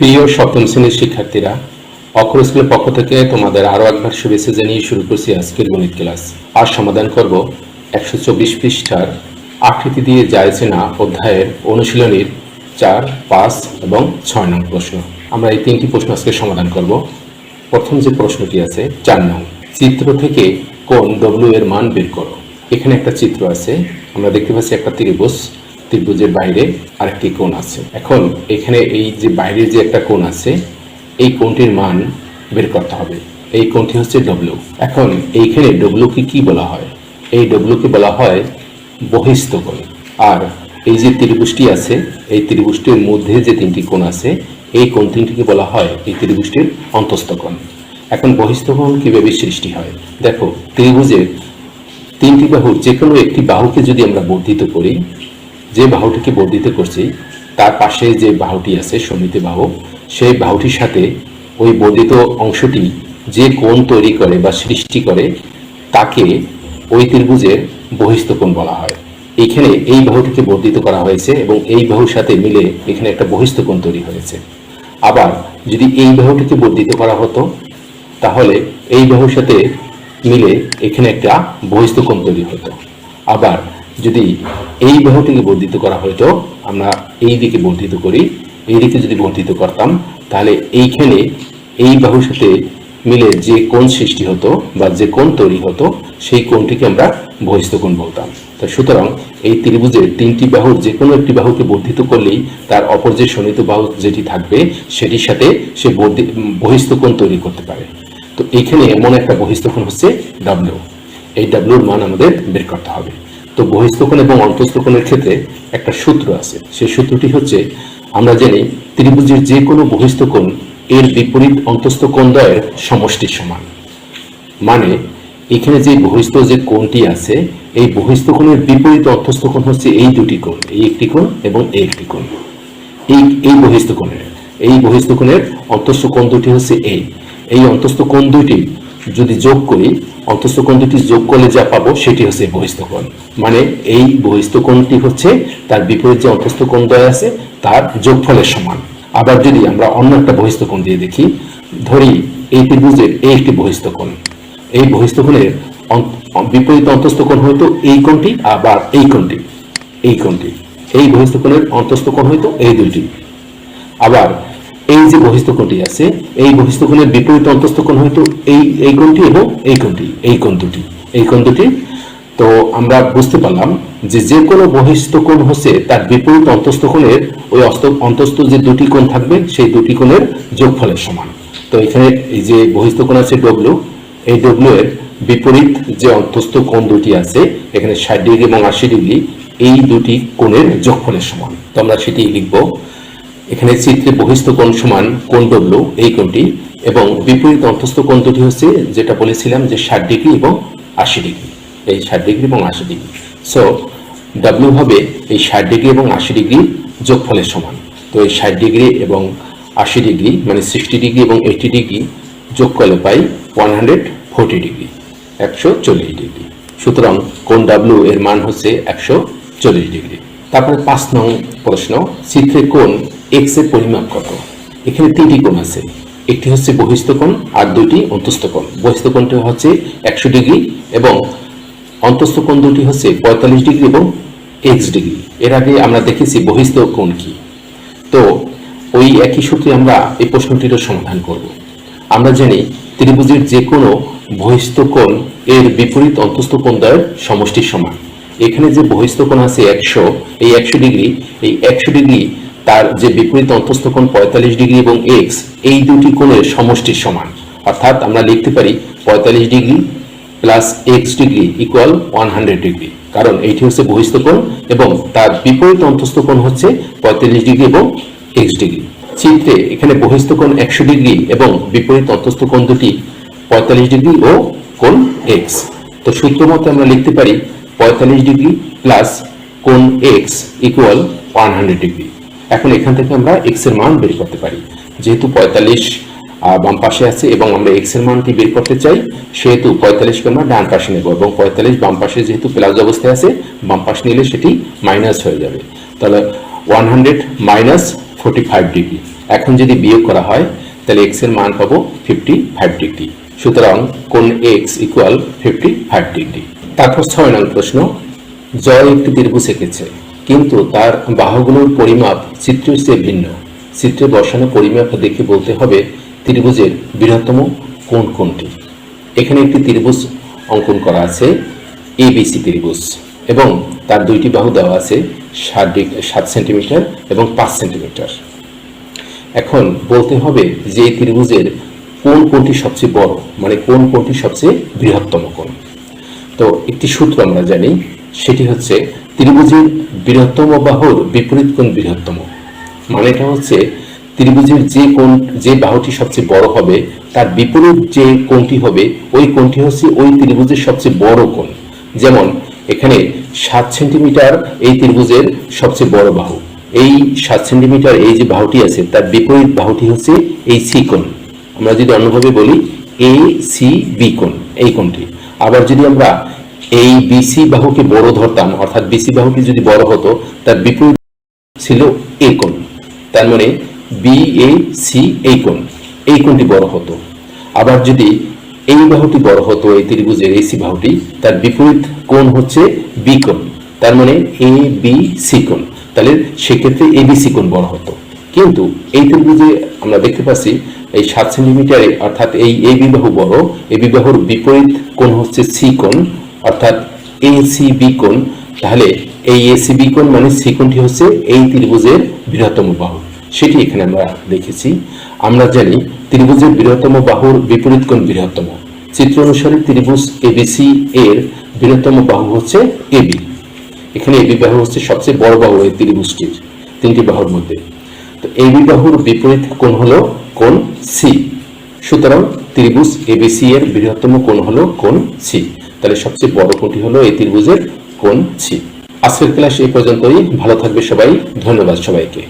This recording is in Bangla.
প্রিয় সপ্তম শ্রেণির শিক্ষার্থীরা, অক্ষর স্কুলের পক্ষ থেকে তোমাদের আরও একবার শুভেচ্ছা জানিয়ে শুরু করছি আজকের গণিত ক্লাস। আর সমাধান করব একশো চব্বিশ পৃষ্ঠার আকৃতি দিয়ে যাইছে না, অধ্যায়ের অনুশীলনীর চার, পাঁচ এবং ছয় নং প্রশ্ন। আমরা এই তিনটি প্রশ্ন আজকে সমাধান করব। প্রথম যে প্রশ্নটি আছে, চার নং, চিত্র থেকে কোন ডব্লিউ এর মান বের করো। এখানে একটা চিত্র আছে, আমরা দেখতে পাচ্ছি একটা ত্রিভুজ। ত্রিভুজের বাইরে আরেকটি কোণ আছে। এখন এখানে এই যে বাইরে যে একটা কোণ আছে, এই কোণটির মান বের করতে হবে। এই কোণটি হচ্ছে ডব্লিউ এখন এইখানে ডব্লিউকে কি বলা হয়? এই ডব্লিউকে বলা হয় বহিস্থ কোণ। আর এই যে ত্রিভুজটি আছে, এই ত্রিভুজটির মধ্যে যে তিনটি কোণ আছে, এই কোণ তিনটিকে বলা হয় এই ত্রিভুজটির অন্তস্থ কোণ। এখন বহিস্থ কোণ কীভাবে সৃষ্টি হয়? দেখো, ত্রিভুজের তিনটি বাহুর যে কোনো একটি বাহুকে যদি আমরা বর্ধিত করি যে বাহুটিকে বর্ধিত করছি, তার পাশে যে বাহুটি আছে সমিতি বাহু, সেই বাহুটির সাথে ওই বর্ধিত অংশটি যে কোণ তৈরি করে বা সৃষ্টি করে, তাকে ওই ত্রিভুজের বহিস্থ কোণ বলা হয়। এখানে এই বাহুটিকে বর্ধিত করা হয়েছে এবং এই বাহুর সাথে মিলে এখানে একটা বহিস্থ কোণ তৈরি হয়েছে। আবার যদি এই বাহুটিকে বর্ধিত করা হতো, তাহলে এই বাহুর সাথে মিলে এখানে একটা বহিস্থ কোণ তৈরি হতো। আবার যদি এই বাহুটিকে বর্ধিত করা হয়তো আমরা এই দিকে বর্ধিত করি, এই দিকে যদি বর্ধিত করতাম, তাহলে এইখানে এই বাহুর সাথে মিলে যে কোণ সৃষ্টি হতো বা যে কোণ তৈরি হতো, সেই কোণটিকে আমরা বহিস্থ কোণ বলতাম। তো সুতরাং এই ত্রিভুজের তিনটি বাহুর যে কোনো একটি বাহুকে বর্ধিত করলেই তার অপর যে শোণিত বাহু যেটি থাকবে, সেটির সাথে সে বহিস্থ কোণ তৈরি করতে পারে। তো এইখানে এমন একটা বহিস্থ কোণ হচ্ছে ডাব্লিউ এই ডাব্লিউর মান আমাদের বের করতে হবে। তো বহিস্থকোণ এবং অন্তস্থকোণের ক্ষেত্রে একটা সূত্র আছে। সেই সূত্রটি হচ্ছে, আমরা জানি ত্রিভুজের যে কোনো বহিস্থকোণ এর বিপরীত অন্তস্থ কোণদ্বয়ের সমষ্টির সমান। মানে এখানে যে বহিস্থ যে কোণটি আছে, এই বহিস্থ কোণের বিপরীত অন্তস্থ কোণ হচ্ছে এই দুটি কোণ, এই একটি কোণ এবং এই একটি কোণ। এই এই বহিস্থ কোণের এই বহিস্থ কোণের অন্তস্থ কোণ দুটি হচ্ছে এই। এই অন্তস্থ কোণ দুটি যদি যোগ করি অন্তস্থ কোণ দুটি যোগ করলে যা পাবো সেটি হচ্ছে বহিস্থ কোণ। মানে এই বহিস্থ কোণটি হচ্ছে তার বিপরীত যে অন্তস্থ কোণ দ্বয় আছে, তার যোগফলের সমান। আবার যদি আমরা অন্য একটা বহিস্থ কোণ দিয়ে দেখি, ধরি এই ত্রিভুজের এই একটি বহিস্থ কোণ। এই বহিস্থ কোণের বিপরীত অন্তস্থ কোণ হয়তো এই কোণটি, আবার এই কোণটি এই কোণটি। এই বহিস্থ কোণের অন্তস্থ কোণ হয়তো এই দুইটি। আবার এই যে বহিস্থ কোণটি আছে, এই বহিস্থ কোণের বিপরীত অন্তস্থ কোণ হয়তো এই এই কোণটি এবং এই কোণটি, এই কোণ দুটি, এই কোণ দুটি। তো আমরা বুঝতে পারলাম যে যে কোনো বহিস্থ কোণ হচ্ছে তার বিপরীত অন্তস্থ কোণের ওই অন্তস্থ যে দুটি কোণ থাকবে, সেই দুটি কোণের যোগফলের সমান। তো এখানে এই যে বহিস্থ কোণ আছে ডব্লিউ এই ডব্লিউ এর বিপরীত যে অন্তস্থ কোণ দুটি আছে, এখানে ষাট ডিগ্রি এবং আশি ডিগ্রি, এই দুটি কোণের যোগফলের সমান। তো আমরা সেটি লিখব। এখানে চিত্রে বহিস্থ কোণ সমান কোণ ডব্লু এই কোণটি, এবং বিপরীত অন্তস্থ কোণ দুটি হচ্ছে যেটা বলেছিলাম যে ষাট ডিগ্রি এবং আশি ডিগ্রি। এই ষাট ডিগ্রি এবং আশি ডিগ্রি। সো ডাব্লিউ হবে এই ষাট ডিগ্রি এবং আশি ডিগ্রি যোগফলের সমান। তো এই ষাট ডিগ্রি এবং আশি ডিগ্রি মানে সিক্সটি ডিগ্রি এবং এইটি ডিগ্রি যোগ করলে পাই ওয়ান হান্ড্রেড ফোরটি ডিগ্রি, একশো চল্লিশ ডিগ্রি। সুতরাং কোন ডাব্লিউ এর মান হচ্ছে একশো চল্লিশ ডিগ্রি। তারপরে পাঁচ নং প্রশ্ন, চিত্রে কোণ এক্সের পরিমাপ কত? এখানে তিনটি কোণ আছে। একটি হচ্ছে বহিস্থ কোণ আর দুটি অন্তস্থ কোণ। বহিস্থ কোণটি হচ্ছে একশো ডিগ্রি এবং অন্তস্থ কোণ দুটি হচ্ছে পঁয়তাল্লিশ ডিগ্রি এবং এক্স ডিগ্রি। এর আগে আমরা দেখেছি বহিস্থ কোণ কি। তো ওই একই সূত্রে আমরা এই প্রশ্নটিরও সমাধান করব। আমরা জানি ত্রিভুজের যে কোনো বহিস্থ কোণ এর বিপরীত অন্তস্থ কোণ দ্বয়ের সমষ্টির সমান। এখানে যে বহিস্থ কোণ আছে একশো, এই একশো ডিগ্রি, এই একশো ডিগ্রি তার যে বিপরীত অন্তস্থ কোণ পঁয়তাল্লিশ ডিগ্রি এবং এক্স এই দুটি কোণের সমষ্টির সমান। অর্থাৎ আমরা লিখতে পারি পঁয়তাল্লিশ degree plus X degree equal one hundred degree. কারণ এইটি হচ্ছে বহিস্থ কোণ এবং তার বিপরীত অন্তস্থ কোণ হচ্ছে পঁয়তাল্লিশ ডিগ্রি এবং এক্স ডিগ্রি। চিত্রে এখানে বহিস্থ কোণ একশো ডিগ্রি এবং বিপরীত অন্তস্থ কোণ দুটি পঁয়তাল্লিশ ডিগ্রি ও কোণ এক্স তো সূত্র মতে আমরা লিখতে পারি পঁয়তাল্লিশ ডিগ্রি প্লাস কোণ X equal one hundred degree. এখন এখান থেকে আমরা এক্সের মান বের করতে পারি। যেহেতু পঁয়তাল্লিশ বাম পাশে আছে এবং আমরা এক্সের মানটি বের করতে চাই, সেহেতু পঁয়তাল্লিশকে আমরা ডান পাশে নেব এবং পঁয়তাল্লিশ বাম পাশে যেহেতু প্লাস অবস্থায় আছে, বাম পাশে নিলে সেটি মাইনাস হয়ে যাবে। তাহলে one hundred minus forty five degree এখন যদি বিয়োগ করা হয়, তাহলে এক্সের মান পাবো ফিফটি ফাইভ ডিগ্রি সুতরাং কোন X equal fifty five degree তারপর ছয় নং প্রশ্ন জয় একটি ত্রিভুজ এঁকেছে কিন্তু তার বাহুগুলোর পরিমাপ চিত্রের চেয়ে ভিন্ন। চিত্রে বসানো পরিমাপ দেখে বলতে হবে ত্রিভুজের বৃহত্তম কোন কোনটি এখানে একটি ত্রিভুজ অঙ্কন করা আছে এবিসি ত্রিভুজ, এবং তার দুইটি বাহু দেওয়া আছে সাত সাত সেন্টিমিটার এবং পাঁচ সেন্টিমিটার। এখন বলতে হবে যে এই ত্রিভুজের কোন কোনটি সবচেয়ে বড় মানে কোন কোনটি সবচেয়ে বৃহত্তম কোণ। তো একটি সূত্র আমরা জানি সেটি হচ্ছে ত্রিভুজের বৃহত্তম বাহুর বিপরীত কোণ বৃহত্তম। মানেটা হচ্ছে ত্রিভুজের যে কোণ, যে বাহুটি সবচেয়ে বড় হবে, তার বিপরীত যে কোণটি হবে, ওই কোণটি হচ্ছে ওই ত্রিভুজের সবচেয়ে বড় কোণ। যেমন এখানে সাত সেন্টিমিটার এই ত্রিভুজের সবচেয়ে বড় বাহু। এই সাত সেন্টিমিটার এই যে বাহুটি আছে, তার বিপরীত বাহুটি হচ্ছে এই সি কোণ। আমরা যদি অন্যভাবে বলি, এ সি বি কোণ, এই কোণটি। আবার যদি আমরা এই বিসি বাহুকে বড় ধরতাম, অর্থাৎ বিসি বাহুটি যদি বড় হতো, তার বিপরীত ছিল এ কোণ। তার মানে বি এ সি এই কোণ। এই কোণটি বড় হতো। আবার যদি এই বাহুটি বড় হতো, এই ত্রিভুজের এসি বাহুটি, তার বিপরীত কোণ হচ্ছে বি কোণ। তার মানে এ বি সি কোণ। তাহলে সেক্ষেত্রে এ বি সি কোণ বড় হতো। কিন্তু এই ত্রিভুজে আমরা দেখতে পাচ্ছি, এই সাত সেন্টিমিটারে, অর্থাৎ এই এ বিবাহ বড় এ বিবাহুর বিপরীত কোণ হচ্ছে সি কোণ অর্থাৎ এ সি বি কোণ, তাহলে এই এ সি বি কোণ মানে সি কোণটি হচ্ছে এই ত্রিভুজের বৃহত্তম বাহু। সেটি এখানে আমরা দেখেছি। আমরা জানি ত্রিভুজের বৃহত্তম বাহুর বিপরীত কোণ বৃহত্তম। চিত্র অনুসারে ত্রিভুজ এবিসি এর বৃহত্তম বাহু হচ্ছে এবি এখানে এবি বাহু হচ্ছে সবচেয়ে বড় বাহু এই ত্রিভুজটির তিনটি বাহুর মধ্যে। তো এবি বাহুর বিপরীত কোণ হলো কোণ সি সুতরাং ত্রিভুজ এবিসি এর বৃহত্তম কোণ হলো কোণ সি তাহলে সবচেয়ে বড় কোণটি হলো এই ত্রিভুজের কোণ সি আজকের ক্লাস এই পর্যন্তই। ভালো থাকবে সবাই। ধন্যবাদ সবাইকে।